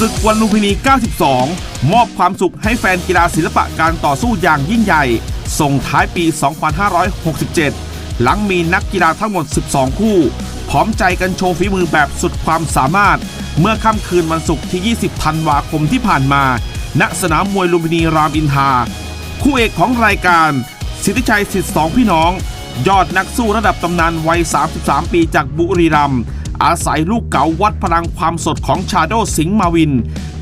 ศึกวันลุมพินี 92 มอบความสุขให้แฟนกีฬาศิลปะการต่อสู้อย่างยิ่งใหญ่ ส่งท้ายปี 2567 หลังมีนักกีฬาทั้งหมด 12 คู่ พร้อมใจกันโชว์ฝีมือแบบสุดความสามารถ เมื่อค่ำคืนวันศุกร์ที่ 20 ธันวาคมที่ผ่านมา ณ สนามมวยลุมพินีรามอินทราคู่เอกของรายการ สิทธิชัยสิทธิสองพี่น้อง ยอดนักสู้ระดับตำนานวัย 33 ปีจากบุรีรัมย์ อาศัยลูกเก๋าวัดพลังความสดของชาโดสิงห์มาวิน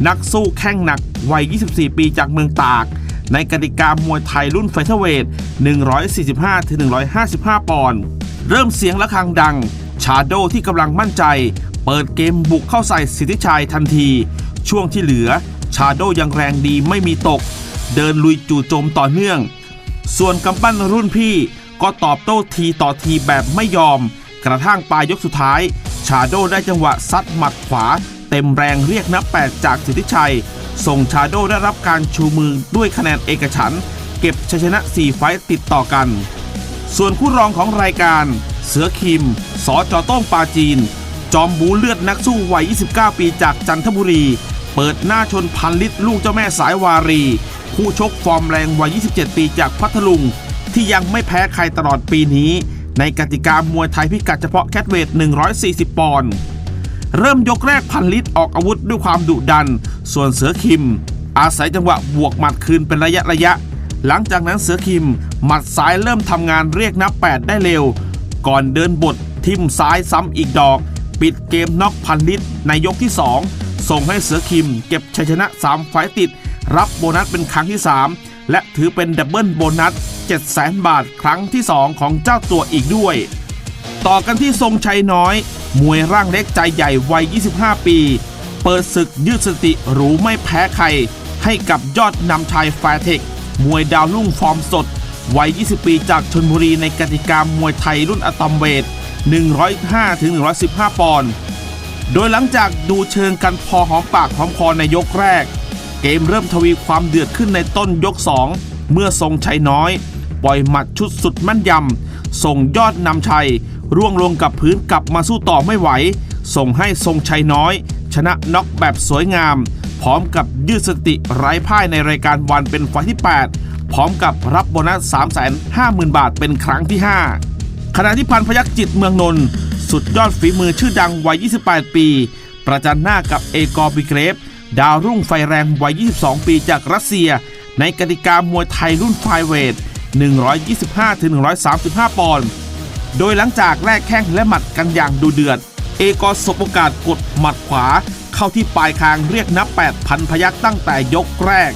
นักสู้แข้งหนักวัย 24 ปีจากเมืองตาก ในกติกามวยไทยรุ่นไฟเทอร์เวท 145-155 ปอนด์เริ่มเสียงะระฆังดัง ชาโดที่กำลังมั่นใจ เปิดเกมบุกเข้าใส่สิทธิชัยทันที ช่วงที่เหลือ ชาโดยังแรงดีไม่มีตก เดินลุยจู่โจมต่อเนื่อง ส่วนกำปั้นรุ่นพี่ก็ตอบโต้ทีต่อทีแบบไม่ยอม กระทั่งปลายยกสุดท้ายาโดได้จังหวะซัดหมัดขวา เต็มแรงเรียกนับแปดจากสิทธิชัย ส่งชาโดได้รับการชูมือด้วยคะแนนเอกฉัน เก็บชัยชนะ 4 ไฟติดต่อกัน ส่วนคู่รองของรายการ เสือคิม สอจอต้งปาจีน จอมบูเลือดนักสู้วัย 29 ปีจากจันทบุรี เปิดหน้าชนพันลิตรลูกเจ้าแม่สายวารี คู่ชกฟอร์มแรงวัย 27 ปีจากพัทลุง ที่ยังไม่แพ้ใครตลอดปีนี้ ในกติกามวยไทยพิกัดเฉพาะแคทเวท 140 ปอนด์เริ่มยกแรกพันลิตรออกอาวุธด้วยความดุดัน ส่วนเสือคิม อาศัยจังหวะบวกหมัดคืนเป็นระยะระยะ หลังจากนั้นเสือคิม หมัดซ้ายเริ่มทำงานเรียกนับ 8 ได้เร็ว ก่อนเดินบททิมซ้ายซ้ำอีกดอก ปิดเกมน็อกพันลิตรในยกที่ 2 ส่งให้เสือคิม เก็บชัยชนะ 3 ไฟต์ติด รับโบนัสเป็นครั้งที่ 3 และถือเป็นดับเบิลโบนัส700,000บาทครั้งที่ 2 ของเจ้าตัวอีกด้วย ต่อกันที่ทรงชัยน้อย มวยร่างเล็กใจใหญ่วัย 25 ปี เปิดศึกยืดสติหรูไม่แพ้ใคร ให้กับยอดนำชายแฟร์เทค มวยดาวรุ่งฟอร์มสด วัย 20 ปีจากชนบุรีในกติกามวยไทยรุ่นอะตอมเวท 105-115 ปอนด์ โดยหลังจากดูเชิงกันพอหอมปากหอมคอในยกแรก เกมเริ่มทวีความเดือดขึ้นในต้นยก 2 เมื่อทรงชัยน้อย ปล่อยหมัดชุดสุดแมั่นยำ ส่งยอดนำชัย ร่วงลงกับพื้นกลับมาสู้ต่อไม่ไหว ส่งให้ทรงชัยน้อย ชนะน็อกแบบสวยงาม พร้อมกับยืดสติไร้พ่ายในรายการวันเป็นไฟที่ 8 พร้อมกับรับโบนัส 350,000 บาทเป็นครั้งที่ 5 ขณะที่พันพยักจิตเมืองนนท์สุดยอดฝีมือชื่อดังวัย 28 ปี ประจันหน้ากับเอกอร์บิเกรฟ ดาวรุ่งไฟแรงวัย 22 ปีจากรัสเซีย ในกติกามวยไทยรุ่นไฟเวท 125-135 ปอนด์ โดยหลังจากแลกแข้งและหมัดกันอย่างดูเดือด เอกอสบโอกาสกดหมัดขวา เข้าที่ปลายคางเรียกนับ8พันพยักตั้งแต่ยกแรก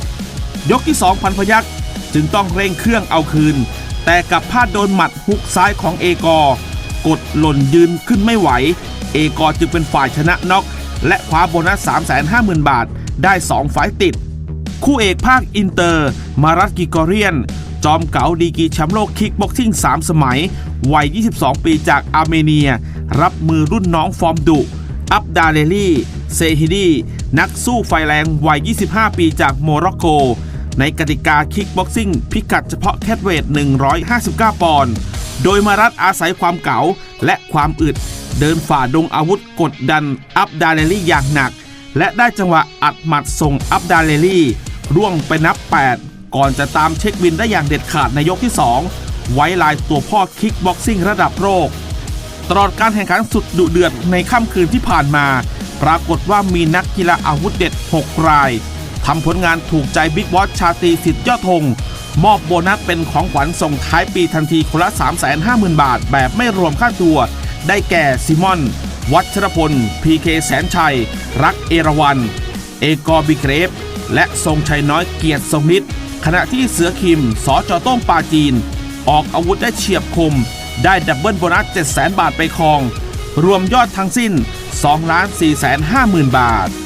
ยกที่2พันพยักจึงต้องเร่งเครื่องเอาคืน แต่กับพลาดโดนหมัดฮุกซ้ายของเอกอกดหล่นยืนขึ้นไม่ไหว เอกอจึงเป็นฝ่ายชนะน็อก และคว้าโบนัส 350,000 บาท ได้ 2 ไฟต์ติด คู่เอกภาคอินเตอร์ มารัตกิกอเรียน จอมเก๋าดีกีแชมป์โลกคิกบ็อกซิ่ง 3 สมัย วัย 22 ปีจากอาร์เมเนีย รับมือรุ่นน้องฟอร์มดุ อับดาเลลี่ เซฮิดี นักสู้ไฟแรงวัย 25 ปีจากโมร็อกโก ในกติกาคิกบ็อกซิ่งพิกัดเฉพาะแคทเวท 159 ปอนด์ โดยมารัตอาศัยความเก๋าและความอึด เดินฝ่าดงอาวุธกดดันอับดาเลลี่อย่างหนัก และได้จังหวะอัดหมัดส่งอับดาเลลี่ ร่วงไปนับ 8 ก่อนจะตามเช็คบินได้อย่างเด็ดขาดในยกที่ 2 ไว้ลายตัวพ่อคิกบ็อกซิ่งระดับโลกตลอดการแข่งขันสุดดุเดือดในค่ำคืนที่ผ่านมา ปรากฏว่ามีนักกีฬาอาวุธเด็ด 6 ราย ทำผลงานถูกใจบิ๊กบอสชาตีสิทธิ์ยอดธงมอบโบนัสเป็นของขวัญส่งท้ายปีทันทีคนละ 350,000 บาท แบบไม่รวมค่าตัว ได้แก่ซิมอน วัชรพล พีเคแสนชัย รักเอราวัน เอกอบิเกรฟและทรงชัยน้อยเกียรติทรงฤทธิ์ขณะที่เสือคิม สอจอต้งปาจีน ออกอาวุธได้เฉียบคม ได้ดับเบิลโบนัส 7 0 0 0 0 บาทไปครอง รวมยอดทั้งสิ้น 2 4 5 0 0 0 0 บาท